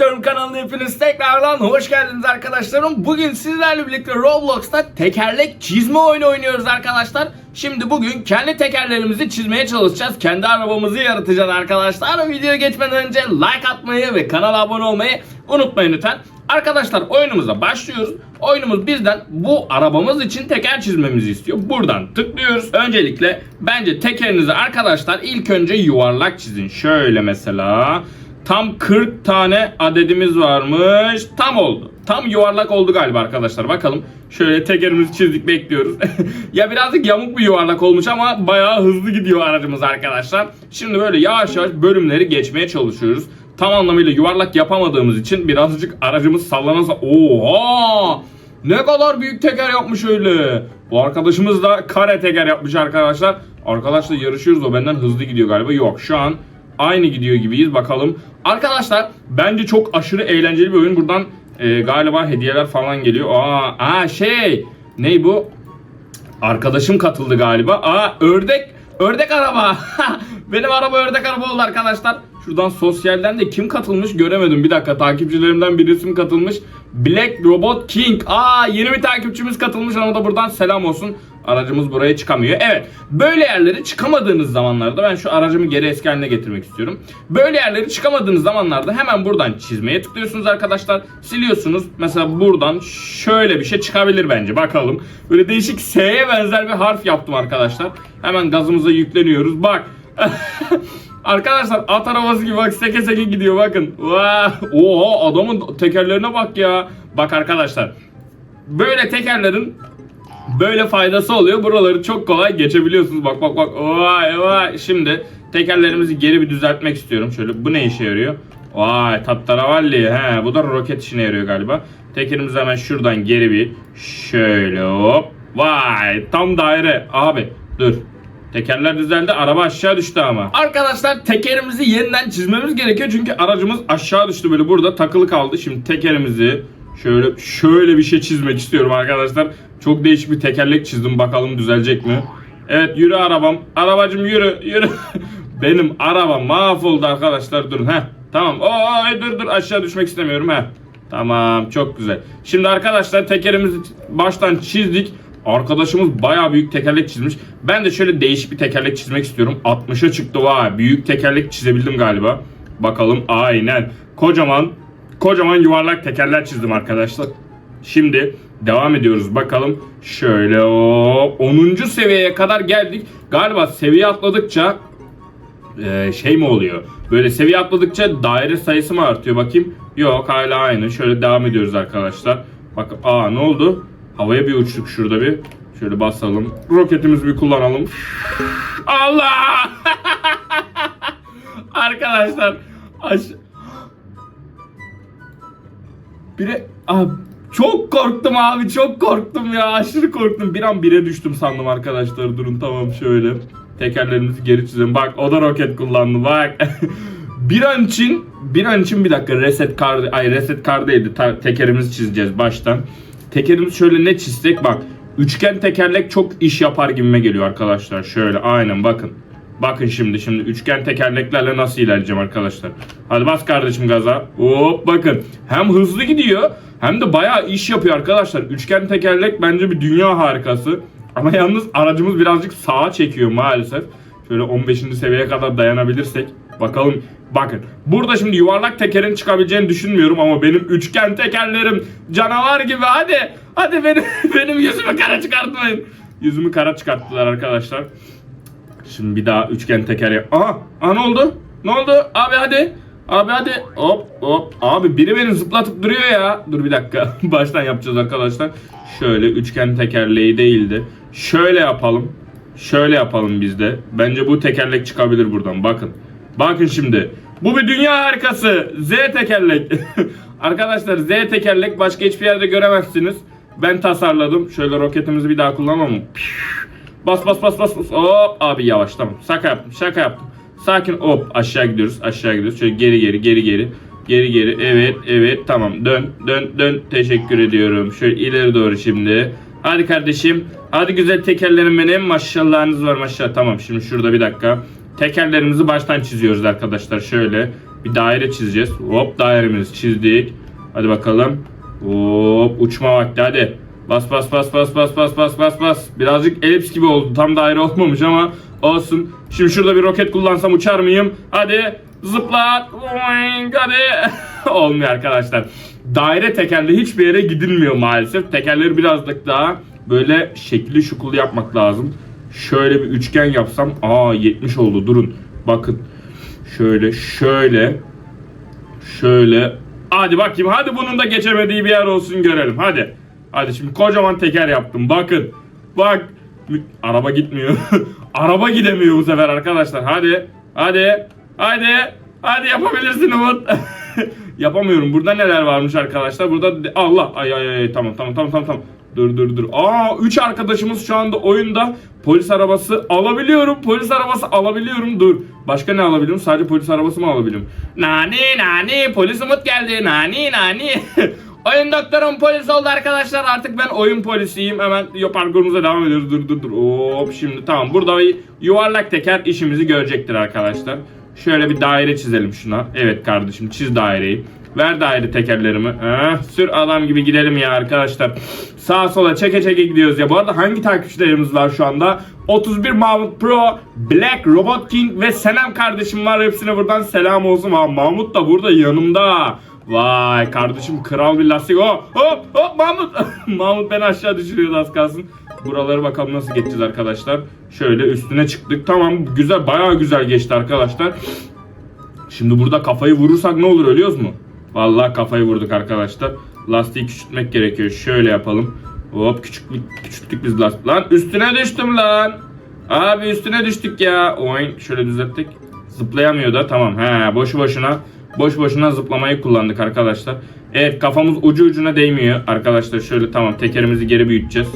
Traktörüm kanalına hepiniz tekrardan hoş geldiniz arkadaşlarım. Bugün sizlerle birlikte Roblox'ta tekerlek çizme oyunu oynuyoruz arkadaşlar. Şimdi bugün kendi tekerlerimizi çizmeye çalışacağız. Kendi arabamızı yaratacağız arkadaşlar. Videoya geçmeden önce like atmayı ve kanala abone olmayı unutmayın lütfen. Arkadaşlar oyunumuza başlıyoruz. Oyunumuz bizden bu arabamız için teker çizmemizi istiyor. Buradan tıklıyoruz. Öncelikle bence tekerinizi arkadaşlar ilk önce yuvarlak çizin. Şöyle mesela. Tam 40 tane adedimiz varmış. Tam oldu. Tam yuvarlak oldu galiba arkadaşlar. Bakalım. Şöyle tekerimizi çizdik bekliyoruz. ya birazcık yamuk bir yuvarlak olmuş ama bayağı hızlı gidiyor aracımız arkadaşlar. Şimdi böyle yavaş yavaş bölümleri geçmeye çalışıyoruz. Tam anlamıyla yuvarlak yapamadığımız için birazcık aracımız sallanırsa... Oha! Ne kadar büyük teker yapmış öyle. Bu arkadaşımız da kare teker yapmış arkadaşlar. Arkadaşlar yarışıyoruz o benden hızlı gidiyor galiba. Yok şu an aynı gidiyor gibiyiz bakalım. Arkadaşlar bence çok aşırı eğlenceli bir oyun. Buradan e, galiba hediyeler falan geliyor. Aa, aa şey ney bu? Arkadaşım katıldı galiba. Aa ördek ördek araba. Benim araba ördek araba oldu arkadaşlar. Şuradan sosyalden de kim katılmış göremedim. Bir dakika takipçilerimden birisi mi katılmış? Black Robot King. Aa yeni bir takipçimiz katılmış. Ona da buradan selam olsun. Aracımız buraya çıkamıyor. Evet. Böyle yerleri çıkamadığınız zamanlarda ben şu aracımı geri eski haline getirmek istiyorum. Böyle yerleri çıkamadığınız zamanlarda hemen buradan çizmeye tıklıyorsunuz arkadaşlar. Siliyorsunuz. Mesela buradan şöyle bir şey çıkabilir bence. Bakalım. Böyle değişik S'ye benzer bir harf yaptım arkadaşlar. Hemen gazımıza yükleniyoruz. Bak. Arkadaşlar at arabası gibi bak seke seke gidiyor bakın. Oha adamın tekerlerine bak ya. Bak arkadaşlar. Böyle tekerlerin böyle faydası oluyor. Buraları çok kolay geçebiliyorsunuz. Bak bak bak. Vay vay. Şimdi tekerlerimizi geri bir düzeltmek istiyorum. Şöyle bu ne işe yarıyor? Vay tattaravalli. He bu da roket işine yarıyor galiba. Tekerimizi hemen şuradan geri bir şöyle hop. Vay tam daire. Abi dur. Tekerler düzeldi. Araba aşağı düştü ama. Arkadaşlar tekerimizi yeniden çizmemiz gerekiyor. Çünkü aracımız aşağı düştü böyle burada takılı kaldı. Şimdi tekerimizi şöyle şöyle bir şey çizmek istiyorum arkadaşlar. Çok değişik bir tekerlek çizdim. Bakalım düzelecek mi? Evet yürü arabam. Arabacım yürü yürü. Benim arabam mahvoldu arkadaşlar. Durun heh. Tamam. Oo dur dur aşağı düşmek istemiyorum heh. Tamam çok güzel. Şimdi arkadaşlar tekerimizi baştan çizdik. Arkadaşımız baya büyük tekerlek çizmiş. Ben de şöyle değişik bir tekerlek çizmek istiyorum. 60'a çıktı vay. Büyük tekerlek çizebildim galiba. Bakalım aynen. Kocaman kocaman yuvarlak tekerler çizdim arkadaşlar. Şimdi devam ediyoruz bakalım. Şöyle o 10. seviyeye kadar geldik. Galiba seviye atladıkça e, şey mi oluyor? Böyle seviye atladıkça daire sayısı mı artıyor bakayım? Yok hala aynı. Şöyle devam ediyoruz arkadaşlar. Bak aa ne oldu? Havaya bir uçtuk şurada bir. Şöyle basalım. Roketimizi bir kullanalım. Allah! arkadaşlar aş Bire abi çok korktum abi çok korktum ya aşırı korktum. Bir an bire düştüm sandım arkadaşlar. Durun tamam şöyle. Tekerlerimizi geri çizelim. Bak o da roket kullandı bak. Bir an için bir an için bir dakika reset card ay reset card'ıydı Ta- tekerimizi çizeceğiz baştan. Tekerimizi şöyle ne çizsek bak. Üçgen tekerlek çok iş yapar gibime geliyor arkadaşlar. Şöyle aynen bakın Bakın şimdi şimdi üçgen tekerleklerle nasıl ilerleyeceğim arkadaşlar. Hadi bas kardeşim gaza. Hop bakın. Hem hızlı gidiyor hem de bayağı iş yapıyor arkadaşlar. Üçgen tekerlek bence bir dünya harikası. Ama yalnız aracımız birazcık sağa çekiyor maalesef. Şöyle 15. seviyeye kadar dayanabilirsek. Bakalım. Bakın. Burada şimdi yuvarlak tekerin çıkabileceğini düşünmüyorum ama benim üçgen tekerlerim canavar gibi. Hadi. Hadi benim, benim yüzümü kara çıkartmayın. Yüzümü kara çıkarttılar arkadaşlar. Şimdi bir daha üçgen teker. Aha, aha ne oldu? Ne oldu? Abi hadi. Abi hadi. Hop hop. Abi biri beni zıplatıp duruyor ya. Dur bir dakika. Baştan yapacağız arkadaşlar. Şöyle üçgen tekerleği değildi. Şöyle yapalım. Şöyle yapalım biz de. Bence bu tekerlek çıkabilir buradan. Bakın. Bakın şimdi. Bu bir dünya harikası. Z tekerlek. arkadaşlar Z tekerlek başka hiçbir yerde göremezsiniz. Ben tasarladım. Şöyle roketimizi bir daha kullanalım. Bas bas bas bas bas. Hop abi yavaş tamam. Şaka yaptım şaka yaptım. Sakin hop aşağı gidiyoruz aşağı gidiyoruz. Şöyle geri geri geri geri. Geri geri evet evet tamam dön dön dön teşekkür ediyorum. Şöyle ileri doğru şimdi. Hadi kardeşim. Hadi güzel tekerlerim benim. Maşallahınız var maşallah. Tamam şimdi şurada bir dakika. Tekerlerimizi baştan çiziyoruz arkadaşlar şöyle. bir daire çizeceğiz. Hop dairemizi çizdik. Hadi bakalım. Hop uçma vakti hadi. Bas bas bas bas bas bas bas bas bas. Birazcık elips gibi oldu. Tam daire olmamış ama olsun. Şimdi şurada bir roket kullansam uçar mıyım? Hadi zıplat. Oing, Hadi. Olmuyor arkadaşlar. Daire tekerle hiçbir yere gidilmiyor maalesef. Tekerleri birazcık daha böyle şekli şukulu yapmak lazım. Şöyle bir üçgen yapsam. Aa 70 oldu durun. Bakın. Şöyle şöyle. Şöyle. Hadi bakayım. Hadi bunun da geçemediği bir yer olsun görelim. Hadi. Hadi şimdi kocaman teker yaptım. Bakın. Bak. Araba gitmiyor. Araba gidemiyor bu sefer arkadaşlar. Hadi. Hadi. Hadi. Hadi yapabilirsin Umut. Yapamıyorum. Burada neler varmış arkadaşlar? Burada Allah. Ay ay ay. Tamam tamam tamam tamam. Dur dur dur. Aa 3 arkadaşımız şu anda oyunda polis arabası alabiliyorum. Polis arabası alabiliyorum. Dur. Başka ne alabiliyorum? Sadece polis arabası mı alabiliyorum? Nani nani polis Umut geldi. Nani nani. oyun doktorum polis oldu arkadaşlar. Artık ben oyun polisiyim. Hemen parkurumuza devam ediyoruz. Dur dur dur. Hop şimdi tamam. Burada bir yuvarlak teker işimizi görecektir arkadaşlar. Şöyle bir daire çizelim şuna. Evet kardeşim çiz daireyi. Ver daire tekerlerimi. Heh, sür adam gibi gidelim ya arkadaşlar. Sağa sola çeke çeke gidiyoruz ya. Bu arada hangi takipçilerimiz var şu anda? 31 Mahmut Pro, Black, Robot King ve Senem kardeşim var. Hepsine buradan selam olsun. Ha, Mahmut da burada yanımda. Vay kardeşim kral bir lastik. Hop hop hop Mahmut. Mahmut beni aşağı düşürüyordu az kalsın. Buraları bakalım nasıl geçeceğiz arkadaşlar. Şöyle üstüne çıktık. Tamam güzel bayağı güzel geçti arkadaşlar. Şimdi burada kafayı vurursak ne olur ölüyoruz mu? Vallahi kafayı vurduk arkadaşlar. Lastiği küçültmek gerekiyor. Şöyle yapalım. Hop küçüklük küçülttük biz lastik. Lan üstüne düştüm lan. Abi üstüne düştük ya. Oyun şöyle düzelttik. Zıplayamıyor da tamam. He boşu boşuna boş boşuna zıplamayı kullandık arkadaşlar. Evet kafamız ucu ucuna değmiyor arkadaşlar. Şöyle tamam tekerimizi geri büyüteceğiz.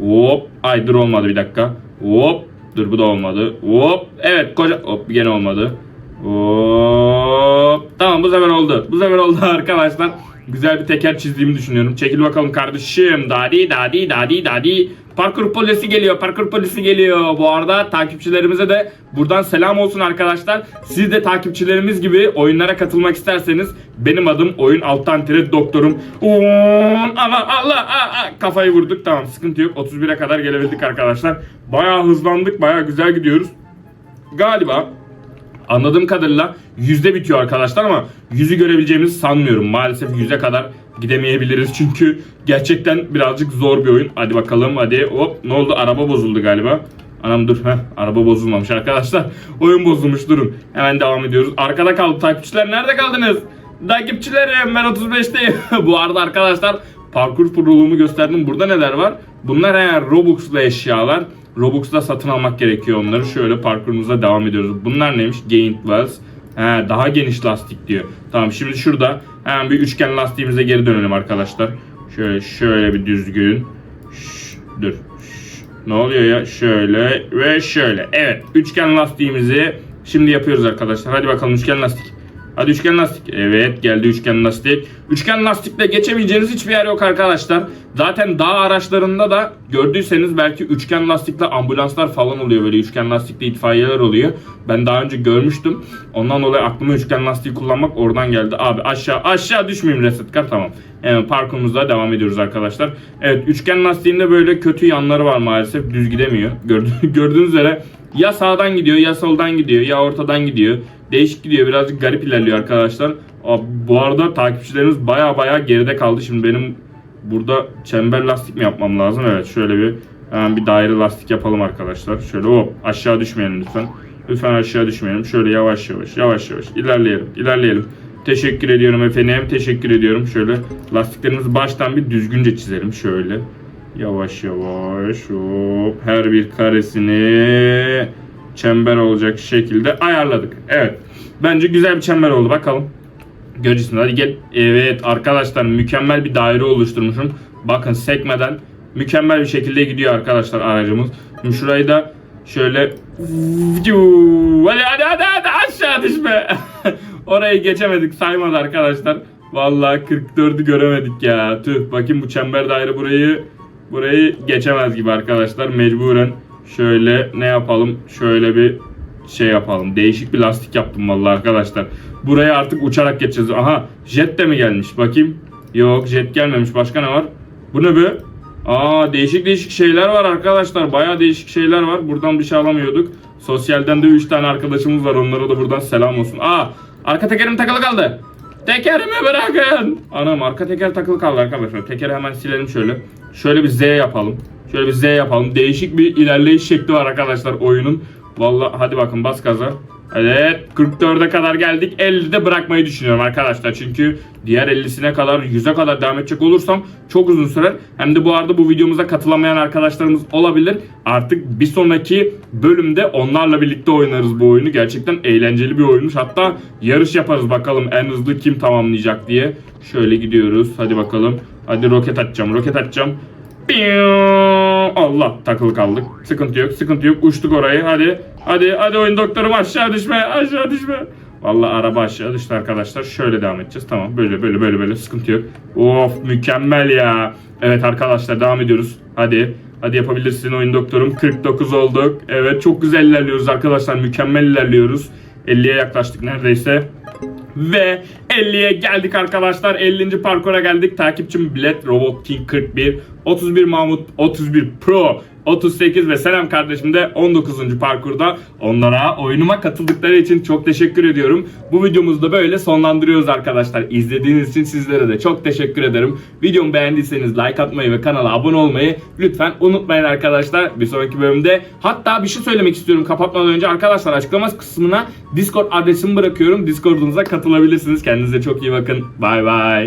Hop. Ay dur olmadı bir dakika. Hop. Dur bu da olmadı. Hop. Evet koca. Hop gene olmadı. Hop. Tamam bu sefer oldu. Bu sefer oldu arkadaşlar. Güzel bir teker çizdiğimi düşünüyorum. Çekil bakalım kardeşim. Dadi dadi dadi dadi. Parkur polisi geliyor. Parkur polisi geliyor. Bu arada takipçilerimize de buradan selam olsun arkadaşlar. Siz de takipçilerimiz gibi oyunlara katılmak isterseniz benim adım oyun alttan tire doktorum. Uuu, Allah Allah aa, aa. kafayı vurduk. Tamam sıkıntı yok. 31'e kadar gelebildik arkadaşlar. Bayağı hızlandık. Bayağı güzel gidiyoruz. Galiba Anladığım kadarıyla yüzde bitiyor arkadaşlar ama yüzü görebileceğimizi sanmıyorum. Maalesef yüze kadar gidemeyebiliriz çünkü gerçekten birazcık zor bir oyun. Hadi bakalım hadi hop ne oldu araba bozuldu galiba. Anam dur heh, araba bozulmamış arkadaşlar. Oyun bozulmuş durun. Hemen devam ediyoruz. Arkada kaldı takipçiler nerede kaldınız? Takipçilerim ben 35'teyim. Bu arada arkadaşlar parkur kurulumu gösterdim. Burada neler var? Bunlar eğer Robux'lu eşyalar. Robux'la satın almak gerekiyor onları. Şöyle parkurumuza devam ediyoruz. Bunlar neymiş? Gained Wells. He, daha geniş lastik diyor. Tamam şimdi şurada hemen bir üçgen lastiğimize geri dönelim arkadaşlar. Şöyle şöyle bir düzgün. Şş, dur. Şş, ne oluyor ya? Şöyle ve şöyle. Evet üçgen lastiğimizi şimdi yapıyoruz arkadaşlar. Hadi bakalım üçgen lastik. Hadi üçgen lastik. Evet geldi üçgen lastik. Üçgen lastikle geçemeyeceğiniz hiçbir yer yok arkadaşlar. Zaten dağ araçlarında da gördüyseniz belki üçgen lastikle ambulanslar falan oluyor. Böyle üçgen lastikli itfaiyeler oluyor. Ben daha önce görmüştüm. Ondan dolayı aklıma üçgen lastiği kullanmak oradan geldi. Abi aşağı aşağı düşmeyeyim reset kar tamam. Evet, parkurumuza devam ediyoruz arkadaşlar. Evet üçgen lastiğinde böyle kötü yanları var maalesef. Düz gidemiyor. Gördüğünüz üzere ya sağdan gidiyor ya soldan gidiyor ya ortadan gidiyor. Değişik gidiyor. Birazcık garip ilerliyor arkadaşlar. Bu arada takipçilerimiz baya baya geride kaldı. Şimdi benim burada çember lastik mi yapmam lazım? Evet şöyle bir hemen bir daire lastik yapalım arkadaşlar. Şöyle hop aşağı düşmeyelim lütfen. Lütfen aşağı düşmeyelim. Şöyle yavaş yavaş yavaş yavaş ilerleyelim. ilerleyelim. Teşekkür ediyorum efendim. Teşekkür ediyorum. Şöyle lastiklerimizi baştan bir düzgünce çizelim. Şöyle yavaş yavaş hop her bir karesini çember olacak şekilde ayarladık. Evet. Bence güzel bir çember oldu. Bakalım. Göreceksiniz. Hadi gel. Evet arkadaşlar mükemmel bir daire oluşturmuşum. Bakın sekmeden mükemmel bir şekilde gidiyor arkadaşlar aracımız. Şimdi şurayı da şöyle hadi hadi hadi, hadi aşağı düşme. Orayı geçemedik saymadı arkadaşlar. Vallahi 44'ü göremedik ya. Tüh bakayım bu çember daire burayı burayı geçemez gibi arkadaşlar. Mecburen şöyle ne yapalım? Şöyle bir şey yapalım. Değişik bir lastik yaptım vallahi arkadaşlar. Buraya artık uçarak geçeceğiz. Aha jet de mi gelmiş? Bakayım. Yok jet gelmemiş. Başka ne var? Bu ne be? Aa değişik değişik şeyler var arkadaşlar. Bayağı değişik şeyler var. Buradan bir şey alamıyorduk. Sosyalden de 3 tane arkadaşımız var. Onlara da buradan selam olsun. Aa arka tekerim takılı kaldı. Tekerimi bırakın. Anam arka teker takılı kaldı arkadaşlar. Tekeri hemen silelim şöyle. Şöyle bir Z yapalım. Şöyle bir Z yapalım. Değişik bir ilerleyiş şekli var arkadaşlar oyunun. Vallahi hadi bakın bas gaza. Evet 44'e kadar geldik. 50'de bırakmayı düşünüyorum arkadaşlar. Çünkü diğer 50'sine kadar 100'e kadar devam edecek olursam çok uzun sürer. Hem de bu arada bu videomuza katılamayan arkadaşlarımız olabilir. Artık bir sonraki bölümde onlarla birlikte oynarız bu oyunu. Gerçekten eğlenceli bir oyunmuş. Hatta yarış yaparız bakalım en hızlı kim tamamlayacak diye. Şöyle gidiyoruz. Hadi bakalım. Hadi roket atacağım. Roket atacağım. Allah takılı kaldık. Sıkıntı yok, sıkıntı yok. Uçtuk orayı. Hadi. Hadi, hadi oyun doktorum aşağı düşme, aşağı düşme. Vallahi araba aşağı düştü arkadaşlar. Şöyle devam edeceğiz. Tamam. Böyle böyle böyle böyle sıkıntı yok. Of mükemmel ya. Evet arkadaşlar devam ediyoruz. Hadi. Hadi yapabilirsin oyun doktorum. 49 olduk. Evet çok güzel ilerliyoruz arkadaşlar. Mükemmel ilerliyoruz. 50'ye yaklaştık neredeyse. Ve 50'ye geldik arkadaşlar. 50. parkura geldik. Takipçim Bilet Robot King 41, 31 Mahmut 31 Pro 38 ve Selam kardeşim de 19. parkurda. Onlara oyunuma katıldıkları için çok teşekkür ediyorum. Bu videomuzu da böyle sonlandırıyoruz arkadaşlar. İzlediğiniz için sizlere de çok teşekkür ederim. Videomu beğendiyseniz like atmayı ve kanala abone olmayı lütfen unutmayın arkadaşlar. Bir sonraki bölümde hatta bir şey söylemek istiyorum kapatmadan önce arkadaşlar açıklama kısmına Discord adresimi bırakıyorum. Discord'unuza katılabilirsiniz. Kendinize çok iyi bakın. Bay bay.